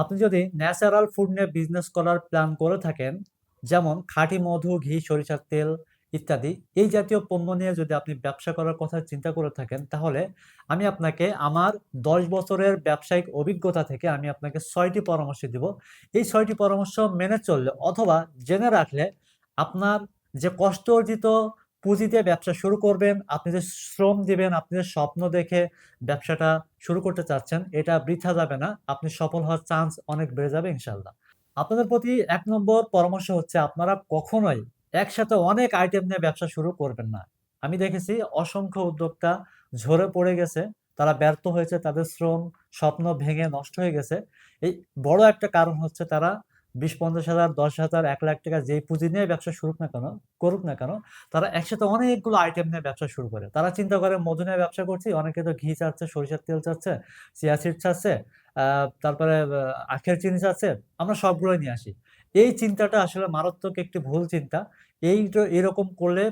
আপনি যদি natural food নিয়ে বিজনেস করার প্ল্যান করে থাকেন, যেমন খাঁটি মধু, ঘি, সরিষার তেল ইত্যাদি, এই জাতীয় পণ্য নিয়ে যদি আপনি ব্যবসা করার কথা চিন্তা করে থাকেন, তাহলে আমি আপনাকে আমার দশ বছরের ব্যবসায়িক অভিজ্ঞতা থেকে আমি আপনাকে ছয়টি পরামর্শ দিব। এই ছয়টি পরামর্শ মেনে চললে অথবা জেনে রাখলে আপনার যে কষ্ট অর্জিত পুঁজি দিয়ে ব্যবসা শুরু করবেন, আপনি যে শ্রম দিবেন, আপনি যে স্বপ্ন দেখে ব্যবসাটা শুরু করতে চাচ্ছেন, এটা বৃথা যাবে না। আপনি সফল হওয়ার চান্স অনেক বেড়ে যাবে ইনশাল্লাহ আপনাদের প্রতি এক নম্বর পরামর্শ হচ্ছে, আপনারা কখনোই একসাথে অনেক আইটেম নিয়ে ব্যবসা শুরু করবেন না। আমি দেখেছি অসংখ্য উদ্যোক্তা ঝরে পড়ে গেছে, তারা ব্যর্থ হয়েছে, তাদের শ্রম, স্বপ্ন ভেঙে নষ্ট হয়ে গেছে। এই বড় একটা কারণ হচ্ছে তারা বিশ, পঞ্চাশ হাজার, দশ হাজার, এক লাখ টাকা যেই পুঁজি নিয়ে ব্যবসা শুরু না কেন, করুক না কেন, তারা একসাথে অনেকগুলো আইটেম নিয়ে ব্যবসা শুরু করে। তারা চিন্তা করে, মধু নিয়ে ব্যবসা করছি, অনেকে তো ঘি চাচ্ছে, সরিষার তেল চাচ্ছে, চিয়া সিড চাচ্ছে তারপরে আখের চিনি চাচ্ছে, আমরা সবগুলোই নিয়ে আসি। এই চিন্তাটা আসলে মারাত্মক একটি ভুল চিন্তা। এই এরকম করলে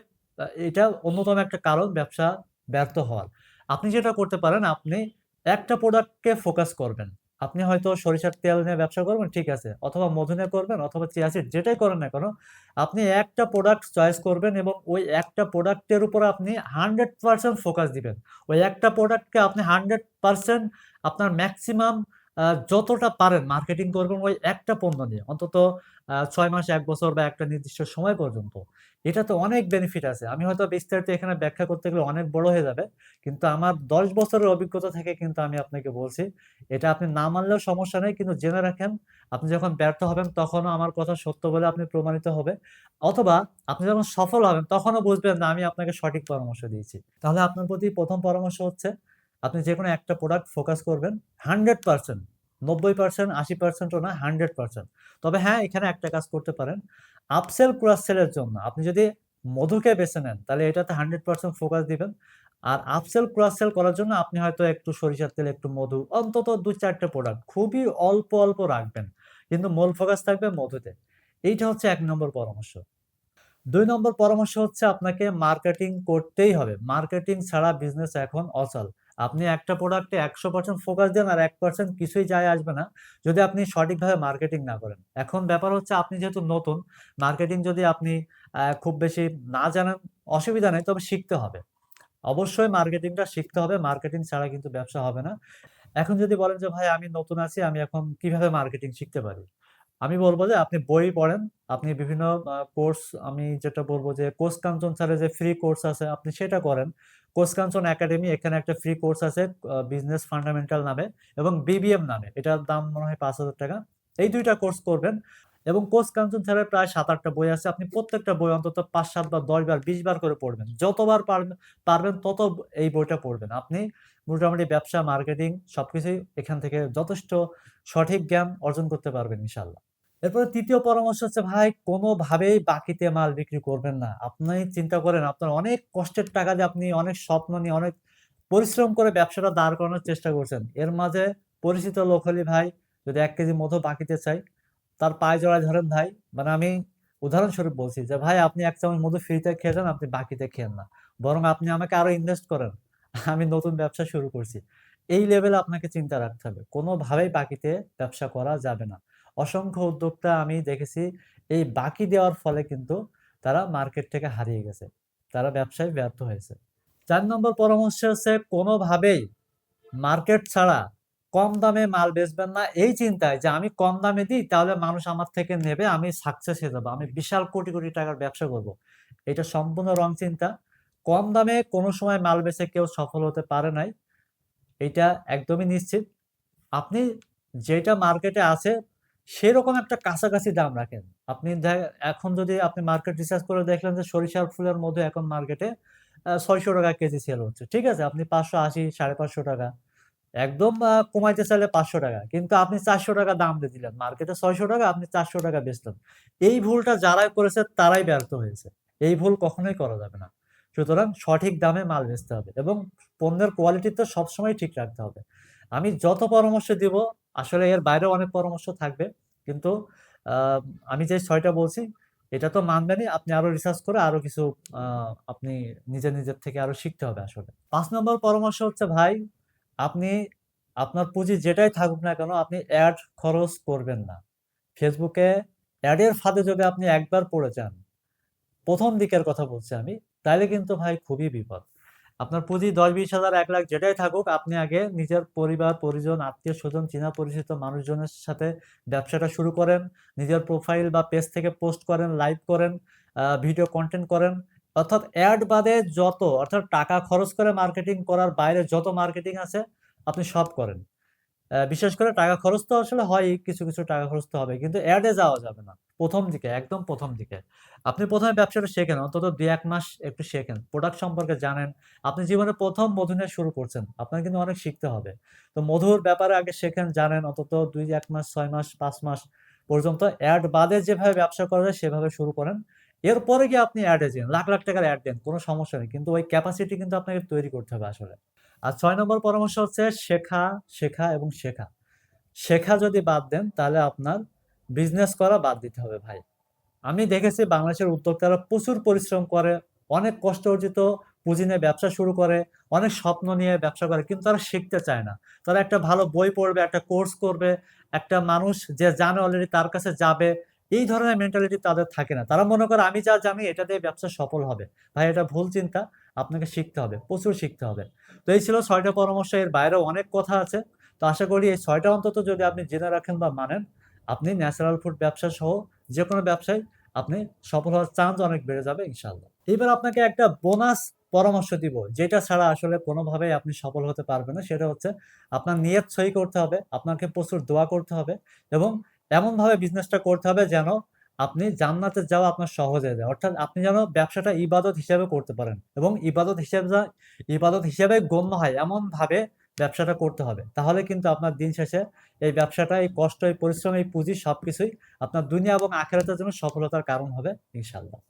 এটা অন্যতম একটা কারণ ব্যবসা ব্যর্থ হওয়ার। আপনি যেটা করতে পারেন, আপনি একটা প্রোডাক্টকে ফোকাস করবেন। আপনি হয়তো সরিষার তেল নিয়ে ব্যবসা করবেন, ঠিক আছে। অথবা মধু নিয়ে করবেন, অথবা চিয়া সিড, যেটাই করেন না কেন, আপনি একটা প্রোডাক্ট চয়েস করবেন এবং ওই একটা প্রোডাক্টের উপর আপনি হান্ড্রেড পার্সেন্ট ফোকাস দিবেন। ওই একটা প্রোডাক্টকে আপনি হান্ড্রেড পার্সেন্ট আপনার ম্যাক্সিমাম যতটা পারেন মার্কেটিং করবেন ওই একটা পণ্য নিয়ে, অন্তত ছয় মাস, এক বছর বা একটা নির্দিষ্ট সময় পর্যন্ত। এটা তো অনেক বেনিফিট আছে। আমি হয়তো বিস্তারিত এখানে ব্যাখ্যা করতে গেলে অনেক বড় হয়ে যাবে, কিন্তু আমার দশ বছরের অভিজ্ঞতা থেকে কিন্তু আমি আপনাকে বলছি, এটা আপনি না মানলেও সমস্যা নেই, কিন্তু জেনে রাখেন, আপনি যখন ব্যর্থ হবেন তখনও আমার কথা সত্য বলে আপনি প্রমাণিত হবে, অথবা আপনি যখন সফল হবেন তখনও বুঝবেন না আমি আপনাকে সঠিক পরামর্শ দিয়েছি। তাহলে আপনার প্রতি প্রথম পরামর্শ হচ্ছে আপনি যে কোনো একটা প্রোডাক্ট ফোকাস করবেন হান্ড্রেড পার্সেন্ট নব্বই পার্সেন্ট আশি পার্সেন্টও না হান্ড্রেড পার্সেন্ট তবে হ্যাঁ এখানে একটা কাজ করতে পারেন। আপসেল ক্রস সেলের জন্য আপনি যদি মধুকে বেছে নেন, তাহলে এটাতে হান্ড্রেড পার্সেন্ট ফোকাস দিবেন। আর আপসেল ক্রস সেল করার জন্য আপনি হয়তো একটু সরিষার তেল, একটু মধু, অন্তত দু চারটে প্রোডাক্ট খুবই অল্প অল্প রাখবেন। কিন্তু মূল ফোকাস থাকবে মধুতে। এইটা হচ্ছে এক নম্বর পরামর্শ। দুই নম্বর পরামর্শ হচ্ছে আপনাকে মার্কেটিং করতেই হবে। মার্কেটিং ছাড়া বিজনেস এখন অচল। আপনি একটা প্রোডাক্টে একশো পার্সেন্ট ফোকাস দেন আর এক পার্সেন্ট কিছুই যায় আসবে না যদি আপনি সঠিকভাবে মার্কেটিং না করেন। এখন ব্যাপার হচ্ছে আপনি যেহেতু নতুন মার্কেটিং যদি আপনি খুব বেশি না জানেন, অসুবিধা নেই, তবে শিখতে হবে। অবশ্যই মার্কেটিংটা শিখতে হবে মার্কেটিং ছাড়া কিন্তু ব্যবসা হবে না। এখন যদি বলেন যে, ভাই, আমি নতুন আছি, আমি এখন কীভাবে মার্কেটিং শিখতে পারি? আমি বলব যে আপনি বই পড়েন, আপনি বিভিন্ন কোর্স আমি যেটা বলব যে কোর্স কাঞ্চন স্যারের যে ফ্রি কোর্স আছে, আপনি সেটা করেন। কোর্স কাঞ্চন একাডেমি এখানে একটা ফ্রি কোর্স আছে বিজনেস ফান্ডামেন্টাল নামে এবং বিবিএম নামে। এটার দাম মনে হয় পাঁচ হাজার টাকা। এই দুইটা কোর্স করবেন এবং কোর্স কাঞ্চন স্যারের প্রায় সাত আটটা বই আছে। আপনি প্রত্যেকটা বই অন্তত পাঁচ সাত বার, দশ বার, বিশ বার করে পড়বেন। যতবার পারবেন তত এই বইটা পড়বেন। আপনি মোটামুটি ব্যবসা মার্কেটিং সবকিছুই এখান থেকে যথেষ্ট সঠিক জ্ঞান অর্জন করতে পারবেন ইনশাল্লাহ এরপরে তৃতীয় পরামর্শ হচ্ছে, ভাই, কোনোভাবেই বাকিতে মাল বিক্রি করবেন না। আপনি চিন্তা করেন, আপনার অনেক কষ্টের টাকা দিয়ে আপনি অনেক স্বপ্ন নিয়ে অনেক পরিশ্রম করে ব্যবসাটা দাঁড় করানোর চেষ্টা করছেন। এর মাঝে পরিচিত লোক হলে, ভাই, যদি এক কেজি মধু বাকিতে চাই, তার পায়ে জড়ায় ধরেন, ভাই মানে আমি উদাহরণস্বরূপ বলছি যে, ভাই, আপনি এক চামচ মধু ফ্রিতে খেয়ে যান, আপনি বাকিতে খেয়েন না। বরং আপনি আমাকে আরও ইনভেস্ট করেন। আমি নতুন ব্যবসা শুরু করছি। এই লেভেলে আপনাকে চিন্তা রাখতে হবে। কোনোভাবেই বাকিতে ব্যবসা করা যাবে না। অসংখ্য উদ্যোক্তা আমি দেখেছি, এই বাকি দেওয়ার ফলে কিন্তু তারা মার্কেট থেকে হারিয়ে গেছে। তারা ব্যবসায় ব্যর্থ হয়েছে। চার নম্বর পরামর্শ হচ্ছে, কোনোভাবেই মার্কেট ছাড়া কম দামে মাল বেচবেন না। এই চিন্তায় যে আমি কম দামে দিই, তাহলে মানুষ আমার থেকে নেবে, আমি সাকসেস হয়ে যাব। আমি বিশাল কোটি কোটি টাকার ব্যবসা করব। এটা সম্পূর্ণ রং চিন্তা। কম দামে কোনো সময় মাল বেচে কেউ সফল হতে পারে নাই, এটা একদমই নিশ্চিত। আপনি যেটা মার্কেটে আছে, সেরকম একটা কাছাকাছি দাম রাখেন। আপনি এখন যদি আপনি মার্কেট রিসার্চ করে দেখলেন যে সরিষার ফুলের মধ্যে এখন মার্কেটে ছয়শো টাকা কেজি সেল হচ্ছে। ঠিক আছে, আপনি পাঁচশো আশি, সাড়ে পাঁচশো টাকা। একদম কমাইতে চাইলে পাঁচশো টাকা। কিন্তু আপনি চারশো টাকা দাম দিয়ে দিলেন। মার্কেটে ছয়শো টাকা, আপনি চারশো টাকা বেচলেন। এই ভুলটা যারাই করেছে, তারাই ব্যর্থ হয়েছে। এই ভুল কখনোই করা যাবে না। সুতরাং সঠিক দামে মাল বেচতে হবে এবং পণ্যের কোয়ালিটি তো সবসময় ঠিক রাখতে হবে আমি যত পরামর্শ দিব আসলে এর বাইরেও অনেক পরামর্শ থাকবে কিন্তু আমি যে ছয়টা বলছি এটা তো মানবেনই আপনি আরও রিসার্চ করে আরও কিছু আপনি নিজে নিজের থেকে আরও শিখতে হবে আসলে পাঁচ নম্বর পরামর্শ হচ্ছে ভাই আপনি আপনার পুঁজি যেটাই থাকুক না কেন আপনি অ্যাড খরচ করবেন না। ফেসবুকে অ্যাডের ফাঁদে যদি আপনি একবার পড়ে যান, ১ম দিকের কথা বলছি আমি, তাইলে কিন্তু ভাই খুবই বিপদ। আপনার পুঁজি ১০-২০,০০০, ১,০০,০০০ যেটাই থাকুক আপনি আগে নিজের পরিবার, পরিজন, আত্মীয়স্বজন, চেনা পরিচিত মানুষজনের সাথে ব্যবসাটা শুরু করেন। নিজের প্রোফাইল বা পেজ থেকে পোস্ট করেন, লাইভ করেন, ভিডিও কন্টেন্ট করেন। অর্থাৎ অ্যাড বাদে যত অর্থাৎ টাকা খরচ করে মার্কেটিং করার বাইরে যত মার্কেটিং আছে আপনি সব করেন। বিশেষ করে টাকা খরচ তো আসলে হয়ই, কিছু, কিছু টাকা খরচ তো হবেই। কিন্তু অ্যাডে যাওয়া যাবে না। ১ম দিকে, একদম প্রথম দিকে। আপনি প্রথমে ব্যবসাটা শেখেন। অন্তত ২-১ মাস একটু শেখেন। প্রোডাক্ট সম্পর্কে জানেন। আপনি জীবনে প্রথম মধু নিয়ে শুরু করছেন। আপনার কিন্তু অনেক শিখতে হবে। তো মধুর ব্যাপারে আগে শেখেন, জানেন অন্তত ২-১ মাস, ছয় মাস, পাঁচ মাস পর্যন্ত অ্যাড বাদে যেভাবে ব্যবসা করা যায় সেভাবে শুরু করেন। এরপরে গিয়ে আপনি অ্যাডে যান। লাখ, লাখ টাকার অ্যাড দেন। কোনো সমস্যা নেই। কিন্তু ওই ক্যাপাসিটি কিন্তু আপনাকে তৈরি করতে হবে আসলে। আর ছয় নম্বর পরামর্শ হচ্ছে শেখা, শেখা এবং শেখা। শেখা যদি বাদ দেন তাহলে আপনার বিজনেস করা বাদ দিতে হবে ভাই। আমি দেখেছি বাংলাদেশের উদ্যোক্তারা প্রচুর পরিশ্রম করে, অনেক কষ্ট অর্জিত পুঁজি নিয়ে ব্যবসা শুরু করে, অনেক স্বপ্ন নিয়ে ব্যবসা করে। কিন্তু তারা শিখতে চায় না। তারা একটা ভালো বই পড়বে, একটা কোর্স করবে, একটা মানুষ যে জানে অলরেডি তার কাছে যাবে। এই ধরনের মেন্টালিটি তাদের থাকে না। তারা মনে করে আমি যা জানি এটা দিয়ে ব্যবসা সফল হবে। ভাই এটা ভুল চিন্তা। আপনাকে শিখতে হবে। প্রচুর শিখতে হবে। তো এই ছিল ছয়টা পরামর্শ। এর বাইরেও অনেক কথা আছে। তো আশা করি এই ছয়টা অন্তত যদি আপনি জেনে রাখেন বা মানেন, আপনি ন্যাচারাল ফুড ব্যবসা সহ যে কোনো ব্যবসায় আপনি সফল হওয়ার চান্স অনেক বেড়ে যাবে ইনশাল্লাহ এবার আপনাকে একটা বোনাস পরামর্শ দিব। যেটা ছাড়া আসলে কোনভাবেই আপনি সফল হতে পারবেন না। সেটা হচ্ছে আপনার নিয়ত সই করতে হবে, আপনাকে প্রচুর দোয়া করতে হবে এবং এমনভাবে বিজনেসটা করতে হবে যেন আপনি জান্নাতে যাওয়া আপনার সহজ হয়ে যায়। অর্থাৎ আপনি যেন ব্যবসাটা ইবাদত হিসাবে করতে পারেন এবং ইবাদত হিসাবে ইবাদত হিসাবে গণ্য হয় এমনভাবে ব্যবসাটা করতে হবে। তাহলে কিন্তু আপনার দিন শেষে এই ব্যবসাটা, এই কষ্ট, এই পরিশ্রম, এই পুঁজি সবকিছুই আপনার দুনিয়া এবং আখেরাতের জন্য সফলতার কারণ হবে ইনশাআল্লাহ।